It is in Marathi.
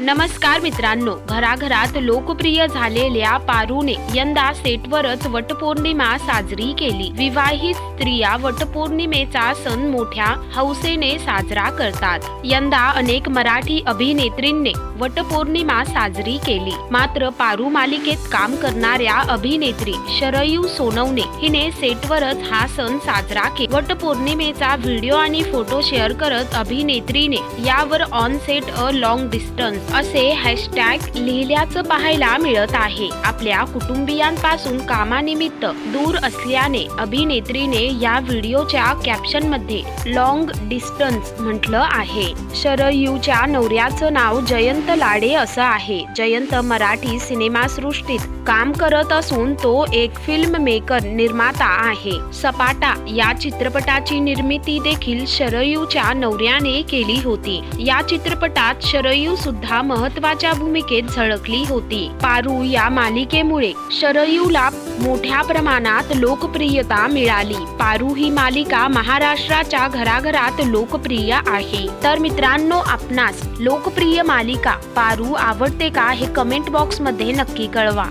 नमस्कार मित्रांनो घराघरात लोकप्रिय झालेल्या पारूने यंदा सेटवरच वटपौर्णिमा साजरी केली. विवाहित स्त्रिया वटपौर्णिमेचा सण मोठ्या हौसेने साजरा करतात. यंदा अनेक मराठी अभिनेत्रींनी वटपौर्णिमा साजरी केली. मात्र पारू मालिकेत काम करणाऱ्या अभिनेत्री शरयू सोनवणे हिने सेटवरच हा सण साजरा केला. वटपौर्णिमेचा व्हिडिओ आणि फोटो शेअर करत अभिनेत्रीने यावर on set a long distance असे हॅशटॅग लिहिल्याचं पाहायला मिळत आहे. आपल्या कुटुंबियांपासून कामानिमित्त दूर असल्याने अभिनेत्रीने या व्हिडिओच्या कॅप्शनमध्ये लॉंग डिस्टन्स म्हटलं आहे. शरयूच्या नवऱ्याचं नाव जयंत लाडे असं आहे. जयंत मराठी सिनेमासृष्टीत काम करत असून तो एक फिल्म मेकर निर्माता आहे. सपाटा या चित्रपटाची निर्मिती देखील शरयूच्या नवऱ्याने केली होती. या चित्रपटात शरयू सुद्धा महत्त्वाच्या भूमिकेत झळकली होती. पारू या मालिकेमुळे शरयूला मोठ्या प्रमाणात लोकप्रियता मिळाली. पारू ही मालिका महाराष्ट्राच्या घराघरात लोकप्रिय आहे. तर मित्रांनो आपणास लोकप्रिय मालिका पारू आवडते का हे कमेंट बॉक्समध्ये नक्की कळवा.